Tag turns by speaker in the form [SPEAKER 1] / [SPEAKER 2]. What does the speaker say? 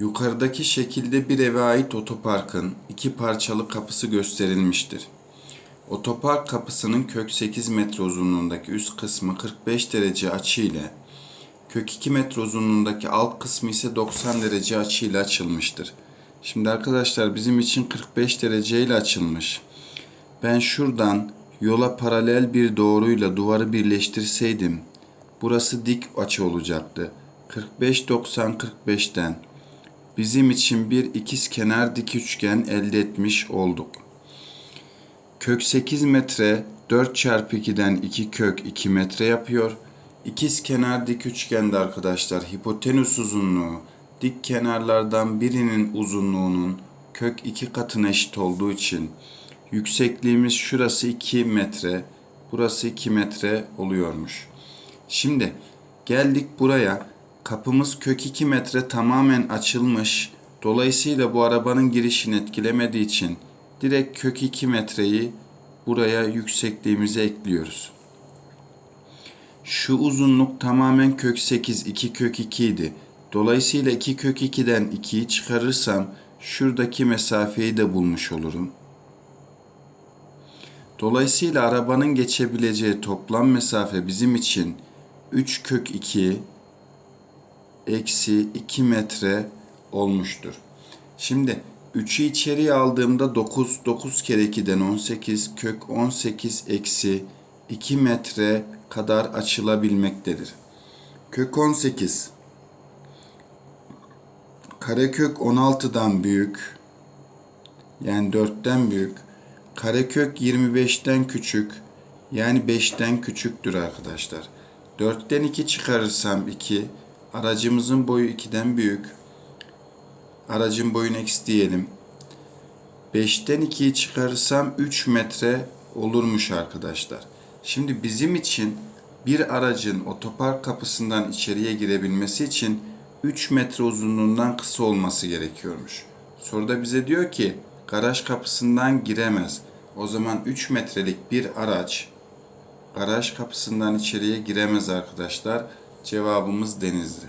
[SPEAKER 1] Yukarıdaki şekilde bir eve ait otoparkın iki parçalı kapısı gösterilmiştir. Otopark kapısının kök 8 metre uzunluğundaki üst kısmı 45 derece açı ile kök 2 metre uzunluğundaki alt kısmı ise 90 derece açı ile açılmıştır. Şimdi arkadaşlar bizim için 45 derece ile açılmış. Ben şuradan yola paralel bir doğruyla duvarı birleştirseydim burası dik açı olacaktı. 45 90 45'ten bizim için bir ikiz kenar dik üçgen elde etmiş olduk. Kök 8 metre 4 çarpı 2'den 2 kök 2 metre yapıyor. İkiz kenar dik üçgende arkadaşlar hipotenüs uzunluğu dik kenarlardan birinin uzunluğunun kök 2 katına eşit olduğu için yüksekliğimiz şurası 2 metre, burası 2 metre oluyormuş. Şimdi geldik buraya. Kapımız kök 2 metre tamamen açılmış. Dolayısıyla bu arabanın girişini etkilemediği için direkt kök 2 metreyi buraya yüksekliğimize ekliyoruz. Şu uzunluk tamamen kök 8, 2 kök 2 idi. Dolayısıyla 2 kök 2'den 2'yi çıkarırsam şuradaki mesafeyi de bulmuş olurum. Dolayısıyla arabanın geçebileceği toplam mesafe bizim için 3 kök 2 eksi 2 metre olmuştur. Şimdi 3'ü içeriye aldığımda 9, 9 kere 2'den 18, kök 18 eksi 2 metre kadar açılabilmektedir. Kök 18 karekök 16'dan büyük yani 4'ten büyük karekök 25'ten küçük yani 5'ten küçüktür arkadaşlar. 4'ten 2 çıkarırsam 2 aracımızın boyu 2'den büyük aracın boyunu x diyelim. 5'ten 2'yi çıkarırsam 3 metre olurmuş arkadaşlar. Şimdi bizim için bir aracın otopark kapısından içeriye girebilmesi için 3 metre uzunluğundan kısa olması gerekiyormuş. Soruda bize diyor ki garaj kapısından giremez. O zaman 3 metrelik bir araç garaj kapısından içeriye giremez arkadaşlar. Cevabımız Denizli.